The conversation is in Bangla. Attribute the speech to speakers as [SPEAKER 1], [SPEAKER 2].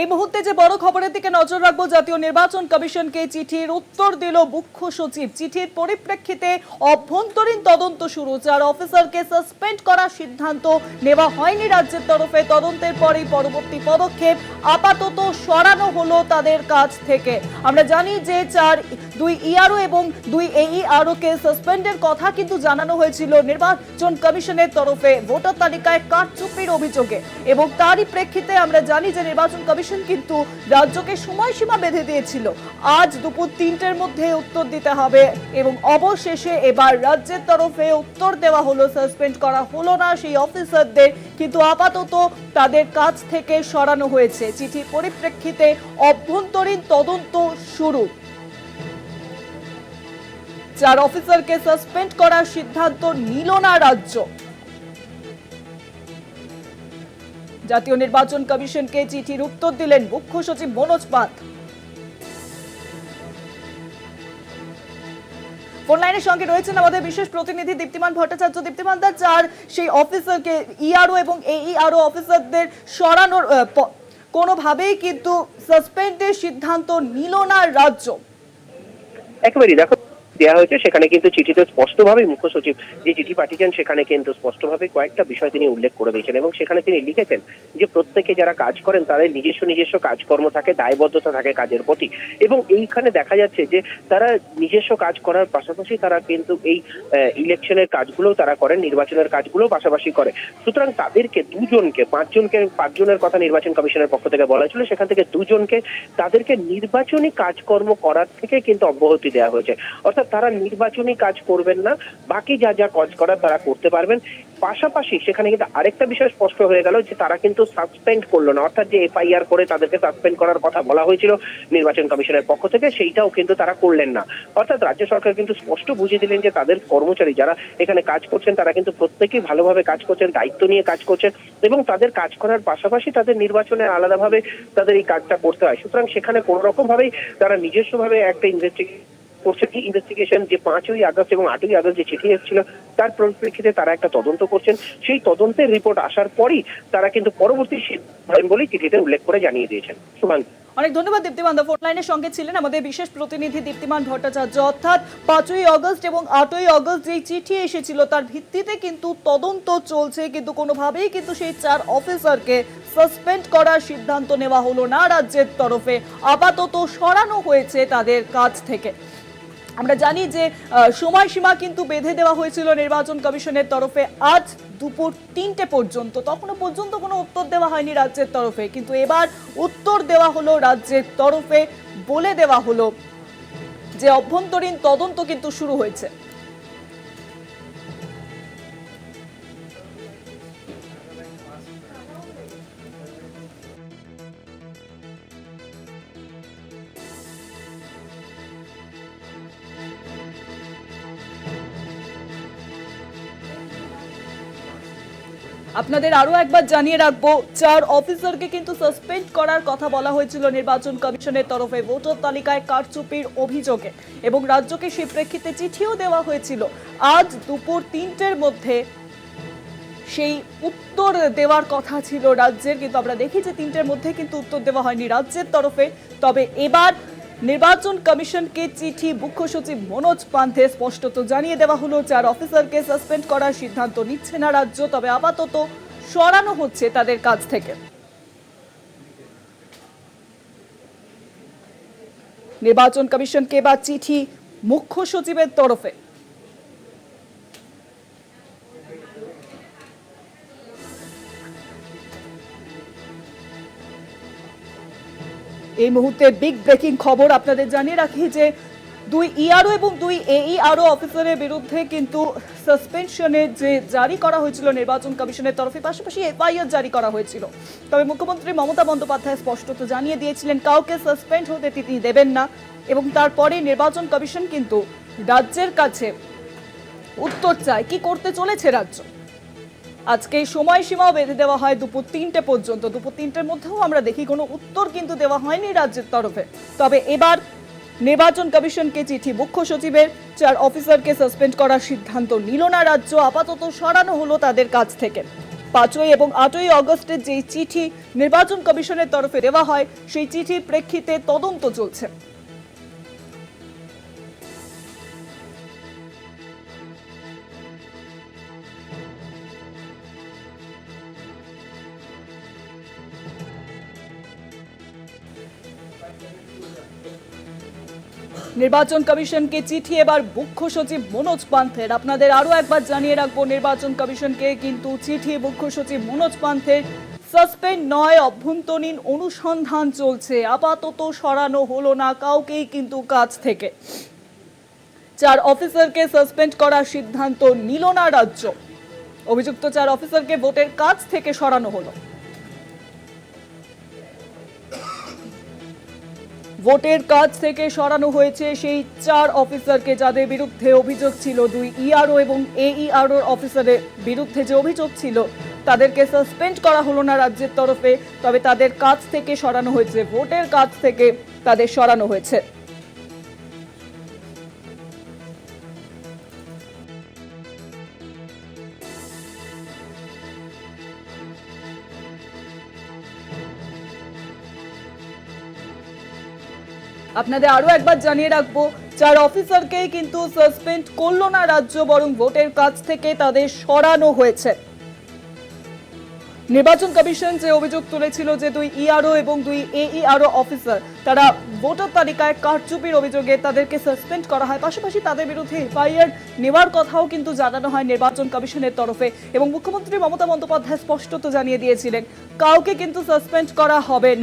[SPEAKER 1] এই মুহূর্তে যে বড় খবরের দিকে নজর রাখব, জাতীয় নির্বাচন কমিশনকে চিঠির উত্তর দিল মুখ্য সচিব। চিঠির পরিপ্রেক্ষিতে অভ্যন্তরীণ তদন্ত শুরু, যার অফিসারকে সাসপেন্ড করার সিদ্ধান্ত নেওয়া হয়নি রাজ্যের তরফে। তদন্তের পরেই পরবর্তী পদক্ষেপ আপাতত সরানো হলো তাদের কাছ থেকে। আমরা জানি যে চার দুই ইআরও এবং দুই এইআরও কে সাসপেন্ডের কথা কিন্তু জানানো হয়েছিল নির্বাচন কমিশনের তরফে। ভোটার তালিকায় কারচুপির অভিযোগে। এবং তারই প্রেক্ষিতে আমরা জানি যে নির্বাচন কমিশন কিন্তু রাজ্যকে সময়সীমা বেঁধে দিয়েছিল। আজ দুপুর তিনটের মধ্যে উত্তর দিতে হবে এবং অবশেষে এবার রাজ্যের তরফে উত্তর দেওয়া হলো সাসপেন্ড করা হলো না সেই অফিসারদের কিন্তু আপাতত তাদের কাছ থেকে সরানো হয়েছে। চিঠির পরিপ্রেক্ষিতে অভ্যন্তরীণ তদন্ত শুরু। চার অফিসারকে সাসপেন্ড করার সিদ্ধান্ত নিল না রাজ্য। জাতীয় নির্বাচন কমিশনকে চিঠির উত্তর দিলেন মুখ্য সচিব মনোজ পাত ফোন লাইনের সঙ্গে রয়েছেন আমাদের বিশেষ প্রতিনিধি দীপ্তিমান ভট্টাচার্য। দীপ্তিমান দা, যার সেই অফিসারকে ইআরও এবং এইআরও অফিসারদের সরানোর কোনোভাবেই কিন্তু সাসপেন্ডের সিদ্ধান্ত নিল না রাজ্য।
[SPEAKER 2] একেবারেই দেখো দেওয়া হয়েছে, সেখানে কিন্তু চিঠিতে স্পষ্টভাবে মুখ্য সচিব যে চিঠি পাঠিয়েছেন, সেখানে কিন্তু স্পষ্টভাবে কয়েকটা বিষয় তিনি উল্লেখ করে দিয়েছেন এবং সেখানে তিনি লিখেছেন যে প্রত্যেকে যারা কাজ করেন, তাদের নিজস্ব নিজস্ব কাজকর্ম থাকে, দায়বদ্ধতা থাকে কাজের প্রতি এবং এইখানে দেখা যাচ্ছে যে তারা নিজস্ব কাজ করার পাশাপাশি তারা কিন্তু এই ইলেকশনের কাজগুলো তারা করেন, নির্বাচনের কাজগুলো পাশাপাশি করে। সুতরাং তাদেরকে দুজনকে, পাঁচজনকে, পাঁচজনের কথা নির্বাচন কমিশনের পক্ষ থেকে বলা ছিল সেখান থেকে দুজনকে তাদেরকে নির্বাচনী কাজকর্ম করার থেকে কিন্তু অব্যাহতি দেওয়া হয়েছে। অর্থাৎ তারা নির্বাচনী কাজ করবেন না, বাকি যা যা কাজ করার তারা করতে পারবেন। পাশাপাশি সেখানে কিন্তু আরেকটা বিষয় স্পষ্ট হয়ে গেল যে তারা কিন্তু সাসপেন্ড করল না, অর্থাৎ যে এফআইআর করে তাদেরকে সাসপেন্ড করার কথা বলা হয়েছিল নির্বাচন কমিশনের পক্ষ থেকে, সেইটাও কিন্তু তারা করলেন না। অর্থাৎ রাজ্য সরকার কিন্তু স্পষ্ট বুঝিয়ে দিলেন যে তাদের কর্মচারী যারা এখানে কাজ করছেন, তারা কিন্তু প্রত্যেকেই ভালোভাবে কাজ করছেন, দায়িত্ব নিয়ে কাজ করছেন এবং তাদের কাজ করার পাশাপাশি তাদের নির্বাচনে আলাদাভাবে তাদের এই কাজটা করতে হয়। সুতরাং সেখানে কোনো রকম ভাবেই তারা নিজস্বভাবে একটা ইনভেস্টিগেশন করছে ইনভেস্টিগেশন যে পাঁচই আগস্ট এবং আটই আগস্ট যে চিঠি এসেছিল, তার পরিপ্রেক্ষিতে তারা একটা তদন্ত করছেন। সেই তদন্তের রিপোর্ট আসার পরই তারা কিন্তু পরবর্তী বলেই চিঠিতে উল্লেখ করে জানিয়ে দিয়েছেন। সুমান
[SPEAKER 1] অনেক ধন্যবাদ দীপ্তিমান দা ফোন লাইনের সঙ্গে ছিলেন আমাদের বিশেষ প্রতিনিধি দীপ্তিমান ভট্টাচার্য। অর্থাৎ পাঁচই অগস্ট এবং আটই অগস্ট যেই চিঠি এসেছিল, তার ভিত্তিতে কিন্তু তদন্ত চলছে। কিন্তু কোনোভাবেই কিন্তু সেই চার অফিসারকে সাসপেন্ড করার সিদ্ধান্ত নেওয়া হলো না রাজ্যের তরফে। আপাতত সরানো হয়েছে তাদের কাছ থেকে। আমরা জানি যে সময়সীমা কিন্তু বেঁধে দেওয়া হয়েছিল নির্বাচন কমিশনের তরফে। আজ দুপুর তিনটে পর্যন্ত, তখনও পর্যন্ত কোনো উত্তর দেওয়া হয়নি রাজ্যের তরফে। কিন্তু এবার উত্তর দেওয়া হলো রাজ্যের তরফে বলে দেওয়া হলো যে, অভ্যন্তরীণ তদন্ত কিন্তু শুরু হয়েছে। আপনাদের আরও একবার জানিয়ে রাখব, চার অফিসারকে কিন্তু সাসপেন্ড করার কথা বলা হয়েছিল নির্বাচন কমিশনের তরফে ভোটার তালিকায় কারচুপির অভিযোগে এবং রাজ্যকে সে প্রেক্ষিতে চিঠিও দেওয়া হয়েছিল। আজ দুপুর তিনটের মধ্যে সেই উত্তর দেওয়ার কথা ছিল রাজ্যের, কিন্তু আমরা দেখি যে তিনটের মধ্যে কিন্তু উত্তর দেওয়া হয়নি রাজ্যের তরফে। তবে এবার নির্বাচন কমিশনকে চিঠি মুখ্য সচিব মনোজ পান্থে স্পষ্টত জানিয়ে দেওয়া হলো, চার অফিসারকে সাসপেন্ড করার সিদ্ধান্ত নিচ্ছে না রাজ্য, তবে আপাতত সরানো হচ্ছে তাদের কাজ থেকে। নির্বাচন কমিশনকে বা চিঠি মুখ্য সচিবের তরফে। এই মুহূর্তে বিগ ব্রেকিং খবর আপনাদের জানিয়ে রাখি যে দুই ইআরও এবং দুই এইআরও অফিসারের বিরুদ্ধে কিন্তু সাসপেনশনে যে জারি করা হয়েছিল নির্বাচন কমিশনের তরফে, পাশাপাশি এফআইআর জারি করা হয়েছিল। তবে মুখ্যমন্ত্রী মমতা বন্দ্যোপাধ্যায় স্পষ্টত জানিয়ে দিয়েছিলেন, কাউকে সাসপেন্ড হতে তিনি দেবেন না এবং তারপরে নির্বাচন কমিশন কিন্তু রাজ্যের কাছে উত্তর চায়, কি করতে চলেছে রাজ্য? আজকে সময়সীমাও বেঁধে দেওয়া হয় দুপুর তিনটে পর্যন্ত। দুপুর তিনটের মধ্যেও আমরা দেখি কোনো উত্তর কিন্তু দেওয়া হয়নি রাজ্যের তরফে। তবে এবার নির্বাচন কমিশনকে চিঠি মুখ্য সচিবের, চার অফিসারকে সাসপেন্ড করার সিদ্ধান্ত নিল না রাজ্য। আপাতত সরানো হলো তাদের কাছ থেকে। পাঁচই এবং আটই অগস্টের যেই চিঠি নির্বাচন কমিশনের তরফে দেওয়া হয়, সেই চিঠির প্রেক্ষিতে তদন্ত চলছে। নির্বাচন কমিশনকে চিঠি, এবার মুখ্য সচিব মনোজ পান্থের। আপনাদের আরও একবার জানিয়ে রাখব, নির্বাচন কমিশনকে কিন্তু চিঠি, মুখ্য সচিব মনোজ পান্থের সাসপেন্ড নয়, অভ্যন্তরীণ অনুসন্ধান চলছে। আপাতত সরানো হলো না, কাউকেই কিন্তু কাজ থেকে। চার অফিসারকে সাসপেন্ড করার সিদ্ধান্ত নিল না রাজ্য। অভিযুক্ত চার অফিসারকে ভোটের কাজ থেকে সরানো হলো। ভোটের কাজ থেকে সরানো হয়েছে সেই চার অফিসারকে যাদের বিরুদ্ধে অভিযোগ ছিল, দুই ইআরও এবং এইআরও অফিসারের বিরুদ্ধে যে অভিযোগ ছিল, তাদেরকে সাসপেন্ড করা হলো না রাজ্যের তরফে। তবে তাদের কাজ থেকে সরানো হয়েছে, ভোটের কাজ থেকে তাদের সরানো হয়েছে। আপনাদের আরও একবার জানিয়ে রাখব, চার অফিসারকে কিন্তু সাসপেন্ড করল না রাজ্য, বরং ভোটের কাছ থেকে তাদের সরানো হয়েছে। নির্বাচন কমিশন যে অভিযোগ তুলেছিল যে দুই ইআরও এবং দুই এইআরও অফিসার তারা ভোটার তালিকায় কারচুপির অভিযোগে তাদেরকে সাসপেন্ড করা হয়। পাশাপাশি তাদের বিরুদ্ধে এফআইআর নেওয়ার কথাও কিন্তু জানানো হয় নির্বাচন কমিশনের তরফে এবং মুখ্যমন্ত্রী মমতা বন্দ্যোপাধ্যায় স্পষ্টত জানিয়ে দিয়েছিলেন, কাউকে কিন্তু সাসপেন্ড করা হবে না।